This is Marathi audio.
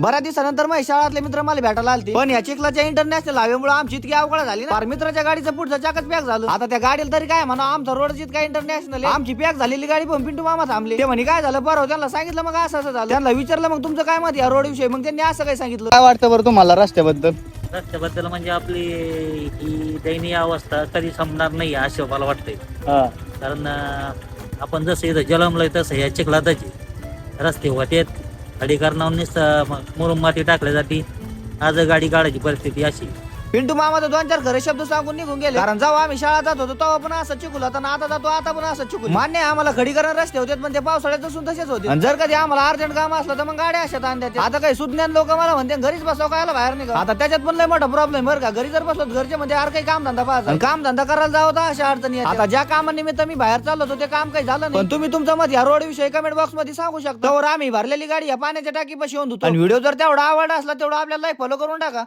बऱ्याच दिवसानंतर मग शाळातले मित्र मला भेटायला आलते. पण या चिखलाच्या इंटरनॅशनल हायवेमुळे आमची इतकी अवघड झाली ना. मित्राच्या गाडीचं पुढचं चाकच पॅक झालं. आता त्या गाडीला तरी काय म्हणा आमचा रोड इतका इंटरनॅशनल आमची पॅक झालेली गाडी पण पिंटू मामा थांबले. ते म्हणे काय झालं? बरं त्यांना सांगितलं मग असं असं झालं. त्यांना विचारलं मग तुमचं काय मत या रोड विषयी? मग त्यांनी असं काय सांगितलं. काय वाटतं बरं तुम्हाला रस्त्याबद्दल? रस्त्याबद्दल म्हणजे आपली ही दयनीय अवस्था कधी संपणार नाही असं मला वाटतंय. हा. कारण आपण जसं इथं जलमलंय तसं या चिखलातच आहे. रस्ते होतेत खडीकरणावर नुसतं मुरुम माती टाकल्यासाठी आज गाडी काढायची परिस्थिती अशी. पिंटू मामा तर दोन चार खरे शब्द सांगून निघून गेले. कारण जाऊ आम्ही शाळा जात होतो तेव्हा पण असं चिकूल आता आता जातो आता पण असं चिकूल. मान्य आहे आम्हाला खडीकरण रस्ते होते पण ते पावसाळ्यात असून तसेच होते. आणि जर कधी आम्हाला अर्जंट काम असलं तर मग गाड्या अशात आणतात आता काही सुज्ञान लोक मला म्हणते घरीच बसाव कायला बाहेर निघा आता त्याच्यात पण लय मोठा प्रॉब्लेम बरं का. घरी जर बसलो तर घरचे म्हणजे यार काही काम धंदा पाहत काम धंदा करायला जावं तर अशा अडचणी येतात. आता ज्या कामानिमित्त मी बाहेर चाललो होतो ते काम काही झालं नाही. पण तुम्ही तुमचं मत या रोड विषयी कमेंट बॉक्समध्ये सांगू शकता. तर आम्ही भरलेली गाडी या पाण्याच्या टाकीपाशी येऊन धुतो. आणि व्हिडिओ जर तेवढा आवडला असला तेवढा आपल्याला फॉलो करून टाका.